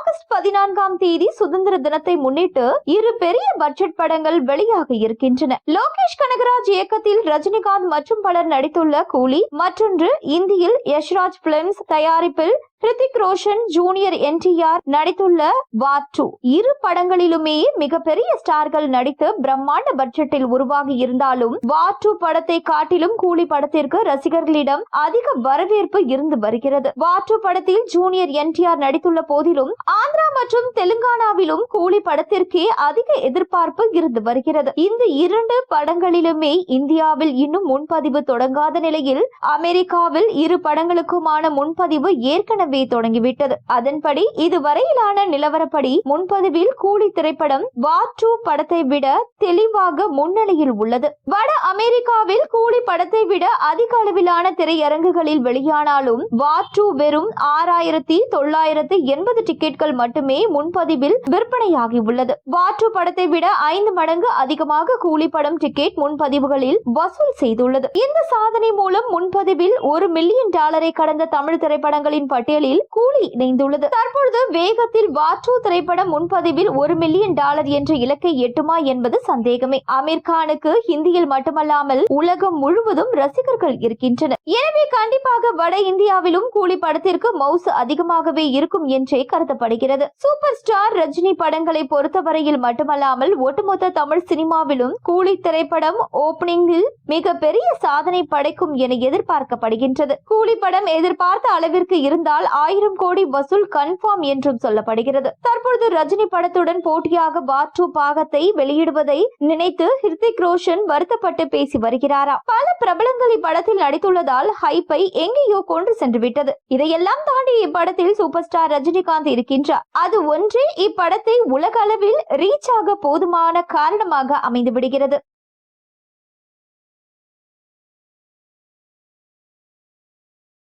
August பதினான்காம் தேதி சுதந்திர தினத்தை முன்னிட்டு இரு பெரிய பட்ஜெட் படங்கள் வெளியாக இருக்கின்றன. லோகேஷ் கனகராஜ் இயக்கத்தில் ரஜினிகாந்த் மற்றும் பலர் நடித்துள்ள கூலி மற்றொன்று இந்தியில் யஷ்ராஜ் பிலிம்ஸ் தயாரிப்பில் ஹிருத்திக் ரோஷன் ஜூனியர் என்டிஆர் நடித்துள்ள வார் டூ இரு படங்களிலுமே மிகப்பெரிய ஸ்டார்கள் நடித்து பிரம்மாண்ட பட்ஜெட்டில் உருவாகி இருந்தாலும் வார் டூ படத்தை காட்டிலும் கூலி படத்திற்கு ரசிகர்களிடம் அதிக வரவேற்பு இருந்து வருகிறது. வார் டூ படத்தில் ஜூனியர் என்டிஆர் நடித்துள்ள போதிலும் ஆந்திரா மற்றும் தெலுங்கானாவிலும் கூலி படத்திற்கே அதிக எதிர்பார்ப்பு இருந்து வருகிறது. இந்த இரண்டு படங்களிலுமே இந்தியாவில் இன்னும் முன்பதிவு தொடங்காத நிலையில் அமெரிக்காவில் இரு படங்களுக்குமான முன்பதிவு ஏற்கனவே தொடங்கிவிட்டது. அதன்படி இதுவரையிலான நிலவரப்படி முன்பதிவில் கூலி திரைப்படம் வார் டூ படத்தை விட தெளிவாக முன்னணியில் உள்ளது. வட அமெரிக்காவில் கூலி படத்தை விட அதிக அளவிலான திரையரங்குகளில் வெளியானாலும் வார் டூ வெறும் ஆறாயிரத்தி தொள்ளாயிரத்து எண்பது டிக்கெட்கள் மட்டுமே முன்பதிவில் விற்பனையாகி உள்ளது. வார் டூ படத்தை விட ஐந்து மடங்கு அதிகமாக கூலி படம் டிக்கெட் முன்பதிவுகளில் வசூல் செய்துள்ளது. இந்த சாதனை மூலம் முன்பதிவில் ஒரு மில்லியன் டாலரை கடந்த தமிழ் திரைப்படங்களின் பட்டியல் பட்டியலில் கூலி இணைந்துள்ளது. தற்பொழுது வேகத்தில் வார் டூ திரைப்படம் முன்பதிவில் ஒரு மில்லியன் டாலர் என்ற இலக்கை எட்டுமா என்பது சந்தேகமே. அமீர் கானுக்கு ஹிந்தியில் மட்டுமல்லாமல் உலகம் முழுவதும் ரசிகர்கள் இருக்கின்றனர். எனவே கண்டிப்பாக வட இந்தியாவிலும் கூலி படத்திற்கு மவுஸ் அதிகமாகவே இருக்கும் என்றே கருதப்படுகிறது. சூப்பர் ஸ்டார் ரஜினி படங்களை பொறுத்தவரையில் மட்டுமல்லாமல் ஒட்டுமொத்த தமிழ் சினிமாவிலும் கூலி திரைப்படம் ஓபனிங்கில் மிக பெரிய சாதனை படைக்கும் என எதிர்பார்க்கப்படுகின்றது. கூலி படம் எதிர்பார்த்த அளவிற்கு இருந்தால் ஆயிரம் கோடி வசூல் கன்ஃபார்ம் என்றும் சொல்லப்படுகிறது. தற்பொழுது ரஜினி படத்துடன் போட்டியாக வார் டூ பாகத்தை வெளியிடுவதை நினைத்து ஹிருத்திக் ரோஷன் வருத்தப்பட்டு பேசி வருகிறாரா? பல பிரபலங்கள் இப்படத்தில் நடித்துள்ளதால் ஹைப்பை எங்கேயோ கொண்டு சென்று விட்டது இதையெல்லாம் தாண்டி இப்படத்தில் சூப்பர் ஸ்டார் ரஜினிகாந்த் இருக்கின்றார். அது ஒன்றே இப்படத்தை உலக அளவில் ரீச் ஆக போதுமான காரணமாக அமைந்து விடுகிறது